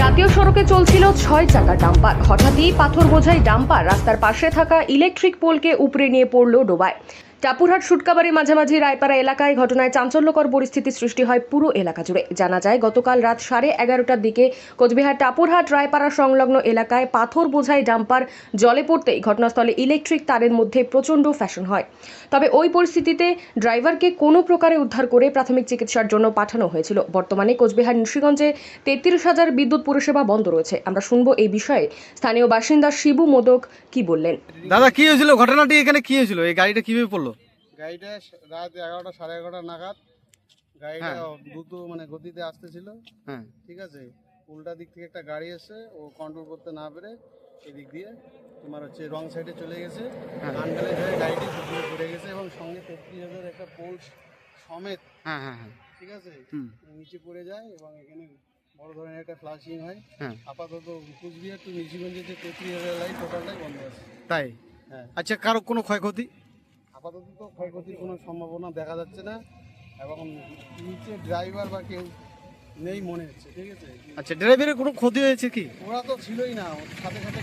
জাতীয় সড়কে চলছিল ছয় চাকা ডাম্পার। হঠাৎই পাথর বোঝাই ডাম্পার রাস্তার পাশে থাকা ইলেকট্রিক পোলকে উপরে নিয়ে পড়ল ডোবায়। টাপুরহাট সুটকাবাড়ি মাঝামাঝি রায়পাড়া এলাকায় ঘটনায় চাঞ্চল্যকর পরিস্থিতি সৃষ্টি হয় পুরো এলাকা জুড়ে। জানা যায়, গতকাল রাত সাড়ে এগারোটার দিকে কোচবিহার টাপুরহাট রায়পাড়া সংলগ্ন এলাকায় পাথর বোঝাই ডাম্পার জলে পড়তেই ঘটনাস্থলে ইলেকট্রিক তারের মধ্যে প্রচণ্ড ফ্যাশন হয়। তবে ওই পরিস্থিতিতে ড্রাইভারকে কোনো প্রকারে উদ্ধার করে প্রাথমিক চিকিৎসার জন্য পাঠানো হয়েছিল। বর্তমানে কোচবিহার নিশিগঞ্জে তেত্রিশ হাজার বিদ্যুৎ পরিষেবা বন্ধ রয়েছে। আমরা শুনব এই বিষয়ে। স্থানীয় বাসিন্দা শিবু মোদক কি বললেন? দাদা, কি হয়েছিল? ঘটনাটি এখানে কি হয়েছিল? এই গাড়িটা কীভাবে পড়ল? গাড়িটা রাত এগারোটা সাড়ে এগারোটা নাগাদ গাড়িটা হ্যাঁ। দ্রুত মানে গতিতে আসতেছিল। হ্যাঁ। ঠিক আছে? উল্টা দিক থেকে একটা গাড়ি এসে ও কন্ট্রোল করতে না পেরে এদিক দিয়ে তোমার হচ্ছে রং সাইডে চলে গেছে। হ্যাঁ। হয়ে গাড়িটি পড়ে গেছে এবং সঙ্গে তেত্রিশ হাজার একটা পোল সমেত হ্যাঁ হ্যাঁ হ্যাঁ। ঠিক আছে? নিচে পড়ে যায় এবং এখানে বড় ধরনের একটা ফ্লাশিং হয়। হ্যাঁ। আপাতত কুচবিহার টু নিশিগঞ্জের যে তেত্রিশ হাজার লাইন টোটালটাই বন্ধ আছে। তাই? হ্যাঁ। আচ্ছা কারও কোনো ক্ষয়ক্ষতি? আপাতত তো ক্ষয়ক্ষতির কোনো সম্ভাবনা দেখা যাচ্ছে না এবং নিচে ড্রাইভার বা কেউ নেই মনে হচ্ছে ঠিক আছে? আচ্ছা ড্রাইভারের কোনো ক্ষতি হয়েছে কি? ওরা তো ছিলই না সাথে সাথে।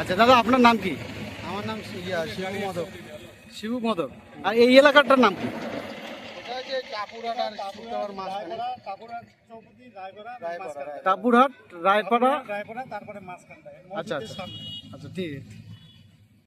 আচ্ছা দাদা আপনার নাম কি? আমার নাম শিবু মাধব। শিবু মদক আর এই এলাকাটার নাম কি? ওটা যে কাপুরাট আর শুক্রবার মাঝখানে রায়পাড়া, রায়পাড়া। টাপুরহাট রায়পাড়া। রায়পাড়া? তারপরে মাঝখানটায়। আচ্ছা আচ্ছা। আচ্ছা ঠিক। আছে